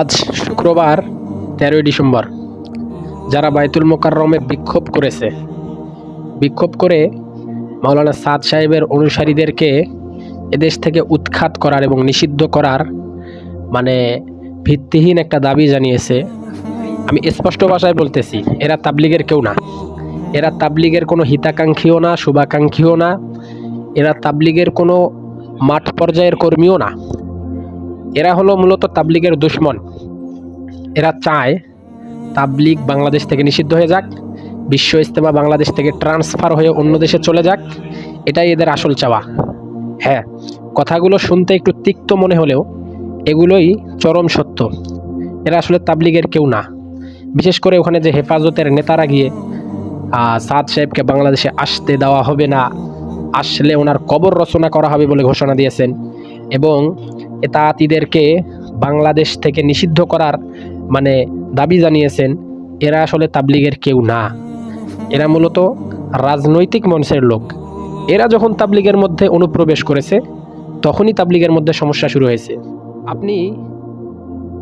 আজ শুক্রবার, তেরোই ডিসেম্বর। যারা বাইতুল মোকাররমে বিক্ষোভ করেছে, বিক্ষোভ করে মাওলানা সাদ সাহেবের অনুসারীদেরকে এদেশ থেকে উৎখাত করার এবং নিষিদ্ধ করার মানে ভিত্তিহীন একটা দাবি জানিয়েছে। আমি স্পষ্ট ভাষায় বলতেছি, এরা তাবলিগের কেউ না। এরা তাবলিগের কোনো হিতাকাঙ্ক্ষীও না, শুভাকাঙ্ক্ষীও না। এরা তাবলিগের কোনো মাঠ পর্যায়ের কর্মীও না। এরা হলো মূলত তাবলিগের দুশ্মন। এরা চায় তাবলিগ বাংলাদেশ থেকে নিষিদ্ধ হয়ে যাক, বিশ্ব ইস্তেমা বাংলাদেশ থেকে ট্রান্সফার হয়ে অন্য দেশে চলে যাক, এটাই এদের আসল চাওয়া। হ্যাঁ কথাগুলো শুনতে একটু তিক্ত মনে হলেও এগুলোই চরম সত্য। এরা আসলে তাবলিগের কেউ না। বিশেষ করে ওখানে যে হেফাজতের নেতারা গিয়ে সাদ সাহেবকে বাংলাদেশে আসতে দেওয়া হবে না, আসলে ওনার কবর রচনা করা হবে বলে ঘোষণা দিয়েছেন এবং এতাতিদেরকে বাংলাদেশ থেকে নিষিদ্ধ করার মানে দাবি জানিয়েছেন, এরা আসলে তাবলিগের কেউ না। এরা মূলত রাজনৈতিক মঞ্চের লোক। এরা যখন তাবলিগের মধ্যে অনুপ্রবেশ করেছে, তখনই তাবলিগের মধ্যে সমস্যা শুরু হয়েছে। আপনি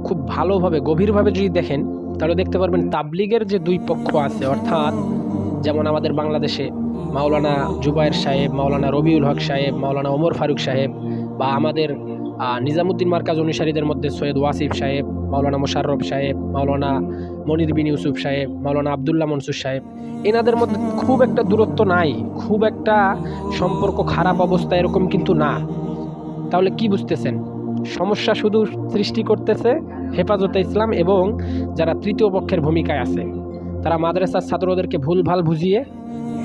খুব ভালোভাবে, গভীরভাবে যদি দেখেন, তাহলে দেখতে পারবেন তাবলিগের যে দুই পক্ষ আছে, অর্থাৎ যেমন আমাদের বাংলাদেশে মাওলানা জুবায়ের সাহেব, মাওলানা রবিউল হক সাহেব, মাওলানা ওমর ফারুক সাহেব বা আমাদের নিজামুদ্দিন মার্কাজ অনুসারীদের মধ্যে সৈয়দ ওয়াসিফ সাহেব, মাওলানা মোশাররফ সাহেব, মাওলানা মনির বিন ইউসুফ সাহেব, মাওলানা আবদুল্লাহ মনসুর সাহেব। এনাদের মধ্যে খুব একটা দূরত্ব নাই, খুব একটা সম্পর্ক খারাপ অবস্থা এরকম কিন্তু না। তাহলে কি বুঝতেছেন? সমস্যা শুধু সৃষ্টি করতেছে হেফাজতে ইসলাম এবং যারা তৃতীয় পক্ষের ভূমিকায় আছে। তারা মাদ্রাসার ছাত্রদেরকে ভুলভাল বুঝিয়ে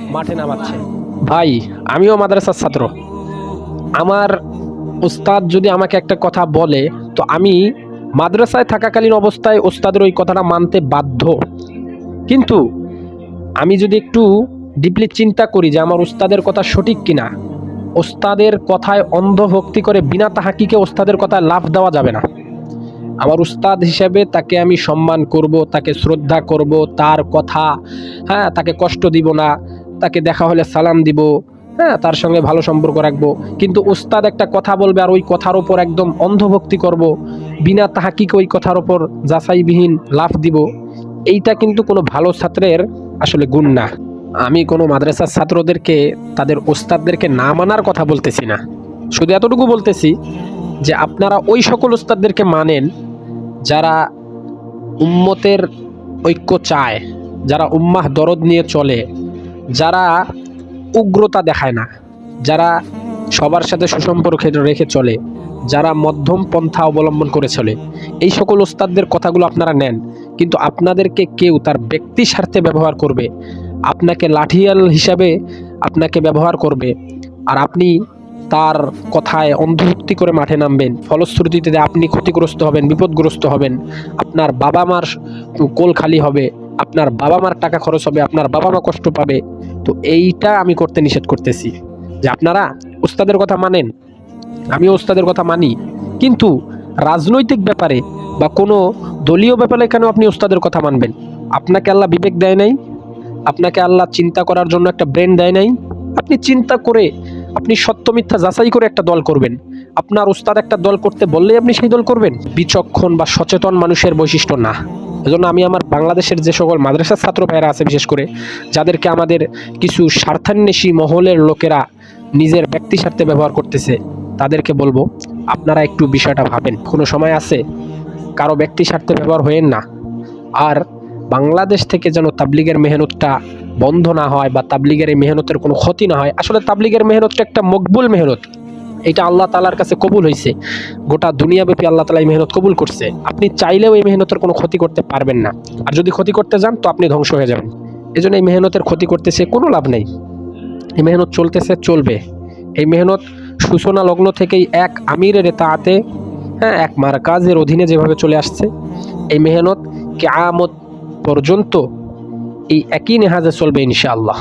মাঠে নামাচ্ছে। ভাই, আমিও মাদ্রাসার ছাত্র। আমার ওস্তাদ যদি আমাকে একটা কথা বলে, তো আমি মাদ্রাসায় থাকাকালীন অবস্থায় ওস্তাদের ওই কথাটা মানতে বাধ্য। কিন্তু আমি যদি একটু ডিপলি চিন্তা করি যে আমার ওস্তাদের কথা সঠিক কিনা ওস্তাদের কথায় অন্ধ ভক্তি করে বিনা তাহাকিকে ওস্তাদের কথায় লাভ দেওয়া যাবে না। আমার উস্তাদ হিসেবে তাকে আমি সম্মান করব, তাকে শ্রদ্ধা করব, তার কথা হ্যাঁ তাকে কষ্ট দিব না, তাকে দেখা হলে সালাম দিব হ্যাঁ তার সঙ্গে ভালো সম্পর্ক রাখব। কিন্তু উস্তাদ একটা কথা বলবে আর ওই কথার ওপর একদম অন্ধভক্তি করব। বিনা তাহাকিকে ওই কথার ওপর যাচাইবিহীন লাভ দিব। এইটা কিন্তু কোনো ভালো ছাত্রের আসলে গুণ না। আমি কোনো মাদ্রাসার ছাত্রদেরকে, তাদের ওস্তাদদেরকে না মানার কথা বলতেছি না। শুধু এতটুকু বলতেছি যে আপনারা ওই সকল ওস্তাদদেরকে মানেন যারা উম্মতের ঐক্য চায়, যারা উম্মাহ দরদ নিয়ে চলে, যারা উগ্রতা দেখায় না। যারা সবার সাথে সুসম্পর্ক রেখে চলে, যারা মধ্যম পন্থা অবলম্বন করে চলে, এই সকল ওস্তাদদের কথাগুলো আপনারা নেন। কিন্তু আপনাদেরকে কেউ তার ব্যক্তি স্বার্থে ব্যবহার করবে, আপনাকে লাঠিয়াল হিসাবে আপনাকে ব্যবহার করবে, আর আপনি তার কথায় অন্ধভক্তি করে মাঠে নামবেন। ফলশ্রুতিতে আপনি ক্ষতিগ্রস্ত হবেন, বিপদগ্রস্ত হবেন, আপনার বাবা মার কোল খালি হবে আপনার বাবা মার টাকা খরচ হবে, আপনার বাবা মা কষ্ট পাবে। তো এইটা আমি করতে নিষেধ করতেছি যে আপনারা ওস্তাদের কথা মানেন, আমিও ওস্তাদের কথা মানি। কিন্তু রাজনৈতিক ব্যাপারে বা কোনো দলীয় ব্যাপারে কেন আপনি ওস্তাদের কথা মানবেন? আপনাকে আল্লাহ বিবেক দেয় নাই, আপনাকে আল্লাহ চিন্তা করার জন্য একটা ব্রেন দেয় নাই। আপনি চিন্তা করে, আপনি সত্য মিথ্যা যাচাই করে একটা দল করবেন। আপনার উস্তাদ একটা দল করতে বললেই আপনি সেই দল করবেন। বিচক্ষণ বা সচেতন মানুষের বৈশিষ্ট্য না। এজন্য আমি আমার বাংলাদেশের যে সকল মাদ্রাসার ছাত্র ভাইয়েরা আছে, বিশেষ করে যাদেরকে আমাদের কিছু স্বার্থান্বেষী মহলের লোকেরা নিজের ব্যক্তি স্বার্থে ব্যবহার করতেছে, তাদেরকে বলব আপনারা একটু বিষয়টা ভাবেন। কোনো সময় আছে কারও ব্যক্তি স্বার্থে ব্যবহার হয়েন না আর বাংলাদেশ থেকে যেন তাবলিগের মেহনতটা বন্ধ না হয় বা তাবলিগের এই মেহনতের কোনো ক্ষতি না হয়? আসলে তাবলিগের মেহনতটা একটা মকবুল মেহনত। এটা আল্লাহ তালার কাছে কবুল হয়েছে গোটা দুনিয়াব্যাপী আল্লাহ তালা এই মেহনত কবুল করছে। আপনি চাইলেও এই মেহনতের কোনো ক্ষতি করতে পারবেন না। আর যদি ক্ষতি করতে যান, তো আপনি ধ্বংস হয়ে যাবেন। এই জন্য এই মেহনতের ক্ষতি করতেছে কোনো লাভ নেই। এই মেহনত চলতেছে, চলবে। এই মেহনত সূচনা লগ্ন থেকেই এক আমিরের তাতে হ্যাঁ এক মার্কাজের অধীনে যেভাবে চলে আসছে, এই মেহনত কেয়ামত পর্যন্ত এই একই নেহাজে চলবে ইনশাআল্লাহ।